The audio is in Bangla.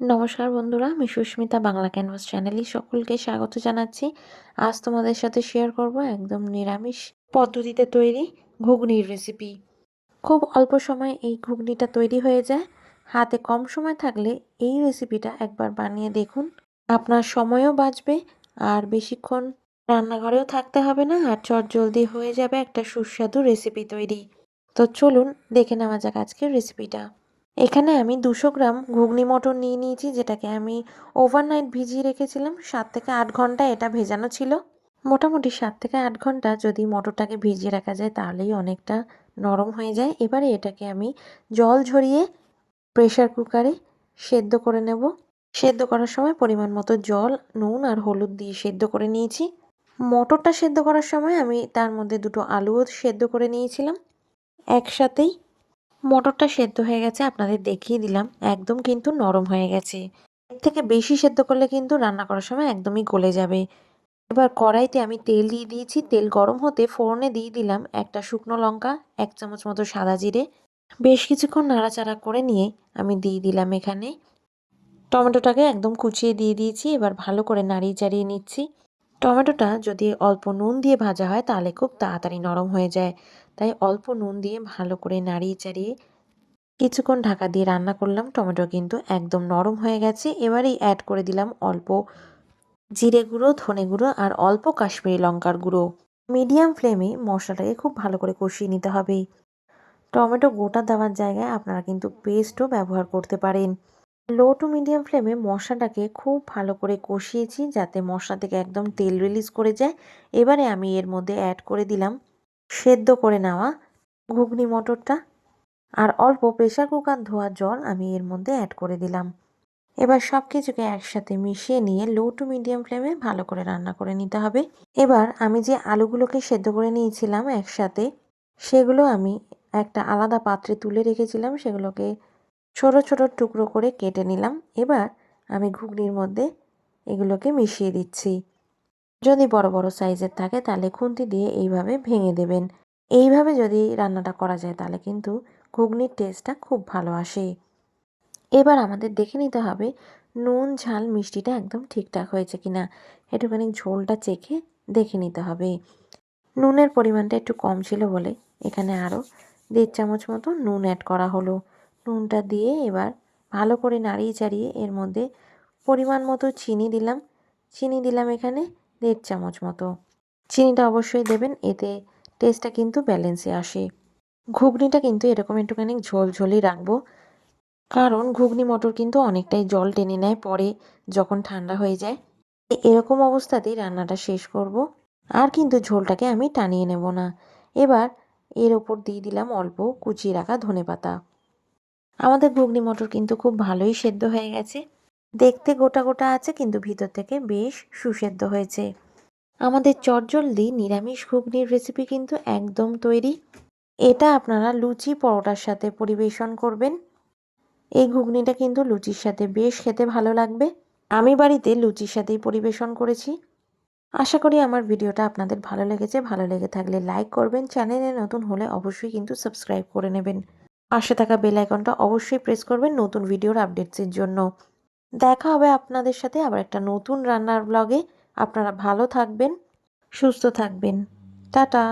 নমস্কার বন্ধুরা, আমি সুস্মিতা বাংলা ক্যানভাস চ্যানেলে সকলকে স্বাগত জানাচ্ছি। আজ তোমাদের সাথে শেয়ার করব একদম নিরামিষ পদ্ধতিতে তৈরি ঘুগনির রেসিপি খুব অল্প সময়ে এই ঘুগনিটা তৈরি হয়ে যায়। হাতে কম সময় থাকলে এই রেসিপিটা একবার বানিয়ে দেখুন। আপনার সময়ও বাঁচবে, আর বেশিক্ষণ রান্নাঘরেও থাকতে হবে না, আর চট জলদি হয়ে যাবে একটা সুস্বাদু রেসিপি তৈরি। তো চলুন দেখে নেওয়া যাক আজকের রেসিপিটা এখানে আমি দুশো গ্রাম ঘুগনি মটর নিয়ে নিয়েছি, যেটাকে আমি ওভারনাইট ভিজিয়ে রেখেছিলাম। সাত থেকে আট ঘণ্টা এটা ভেজানো ছিল। মোটামুটি সাত থেকে আট ঘণ্টা যদি মটরটাকে ভিজিয়ে রাখা যায়, তাহলেই অনেকটা নরম হয়ে যায়। এবারে এটাকে আমি জল ঝরিয়ে প্রেশার কুকারে সেদ্ধ করে নেব। সেদ্ধ করার সময় পরিমাণ মতো জল, নুন আর হলুদ দিয়ে সেদ্ধ করে নিয়েছি। মটরটা সেদ্ধ করার সময় আমি তার মধ্যে দুটো আলুও সেদ্ধ করে নিয়েছিলাম। একসাথেই মটরটা সেদ্ধ হয়ে গেছে, আপনাদের দেখিয়ে দিলাম। একদম কিন্তু নরম হয়ে গেছে। এর থেকে বেশি সেদ্ধ করলে কিন্তু রান্না করার সময় একদমই গলে যাবে। এবার কড়াইতে আমি তেল দিয়ে দিয়েছি। তেল গরম হতে ফোড়নে দিয়ে দিলাম একটা শুকনো লঙ্কা, এক চামচ মতো সাদা জিরে। বেশ কিছুক্ষণ নাড়াচাড়া করে নিয়ে আমি দিয়ে দিলাম এখানে। টমেটোটাকে একদম কুচিয়ে দিয়ে দিয়েছি। এবার ভালো করে নাড়িয়ে চাড়িয়ে নিচ্ছি। টমেটোটা যদি অল্প নুন দিয়ে ভাজা হয়, তাহলে খুব তাড়াতাড়ি নরম হয়ে যায়। তাই অল্প নুন দিয়ে ভালো করে নাড়িয়ে চাড়িয়ে কিছুক্ষণ ঢাকা দিয়ে রান্না করলাম। টমেটো কিন্তু একদম নরম হয়ে গেছে। এবারেই অ্যাড করে দিলাম অল্প জিরে গুঁড়ো, ধনে গুঁড়ো আর অল্প কাশ্মীরি লঙ্কার গুঁড়ো। মিডিয়াম ফ্লেমে মশলাটাকে খুব ভালো করে কষিয়ে নিতে হবে। টমেটো গোটা দেওয়ার জায়গায় আপনারা কিন্তু পেস্টও ব্যবহার করতে পারেন। লো টু মিডিয়াম ফ্লেমে মশলাটাকে খুব ভালো করে কষিয়েছি যাতে মশলা থেকে একদম তেল রিলিজ করে যায়। এবারে আমি এর মধ্যে অ্যাড করে দিলাম সেদ্ধ করে নেওয়া ঘুগনি মটরটা। আর অল্প প্রেশার কুকার ধোয়া জল আমি এর মধ্যে অ্যাড করে দিলাম। এবার সব কিছুকে একসাথে মিশিয়ে নিয়ে লো টু মিডিয়াম ফ্লেমে ভালো করে রান্না করে নিতে হবে। এবার আমি যে আলুগুলোকে সেদ্ধ করে নিয়েছিলাম একসাথে, সেগুলো আমি একটা আলাদা পাত্রে তুলে রেখেছিলাম, সেগুলোকে ছোট ছোট টুকরো করে কেটে নিলাম। এবার আমি ঘুগনির মধ্যে এগুলোকে মিশিয়ে দিচ্ছি। যদি বড় বড় সাইজের থাকে তাহলে খুন্তি দিয়ে এইভাবে ভেঙে দেবেন। এইভাবে যদি রান্নাটা করা যায় তাহলে কিন্তু ঘুগনির টেস্টটা খুব ভালো আসে। এবার আমাদের দেখে নিতে হবে নুন, ঝাল, মিষ্টিটা একদম ঠিকঠাক হয়েছে কিনা। একটুখানি ঝোলটা চেখে দেখে নিতে হবে। নুনের পরিমাণটা একটু কম ছিল বলে এখানে আরও দেড় চামচ মতো নুন অ্যাড করা হলো। নুনটা দিয়ে এবার ভালো করে নাড়িয়ে চাড়িয়ে এর মধ্যে পরিমাণ মতো চিনি দিলাম। চিনি দিলাম এখানে দেড় চামচ মতো। চিনিটা অবশ্যই দেবেন, এতে টেস্টটা কিন্তু ব্যালেন্সে আসে। ঘুগনিটা কিন্তু এরকম একটুখানি ঝোল ঝোলই রাখব। কারণ ঘুগনি মটর কিন্তু অনেকটাই জল টেনে নেয় পরে যখন ঠান্ডা হয়ে যায়। এরকম অবস্থাতেই রান্নাটা শেষ করব। আর কিন্তু ঝোলটাকে আমি টানিয়ে নেব না। এবার এর ওপর দিয়ে দিলাম অল্প কুচিয়ে রাখা ধনে পাতা আমাদের ঘুগনি মটর কিন্তু খুব ভালোই সেদ্ধ হয়ে গেছে। দেখতে গোটা গোটা আছে, কিন্তু ভিতর থেকে বেশ সুসেদ্ধ হয়েছে। আমাদের চটজলদি নিরামিষ ঘুগনির রেসিপি কিন্তু একদম তৈরি। এটা আপনারা লুচি পরোটার সাথে পরিবেশন করবেন। এই ঘুগনিটা কিন্তু লুচির সাথে বেশ খেতে ভালো লাগবে। আমি বাড়িতে লুচির সাথেই পরিবেশন করেছি। আশা করি আমার ভিডিওটা আপনাদের ভালো লেগেছে। ভালো লেগে থাকলে লাইক করবেন। চ্যানেলে নতুন হলে অবশ্যই কিন্তু সাবস্ক্রাইব করে নেবেন। পাশে থাকা বেল আইকনটা অবশ্যই প্রেস করবেন নতুন ভিডিওর আপডেটসের জন্য। দেখা হবে আপনাদের সাথে আবার একটা নতুন রান্নার ব্লগে আপনারা ভালো থাকবেন, সুস্থ থাকবেন। টাটা!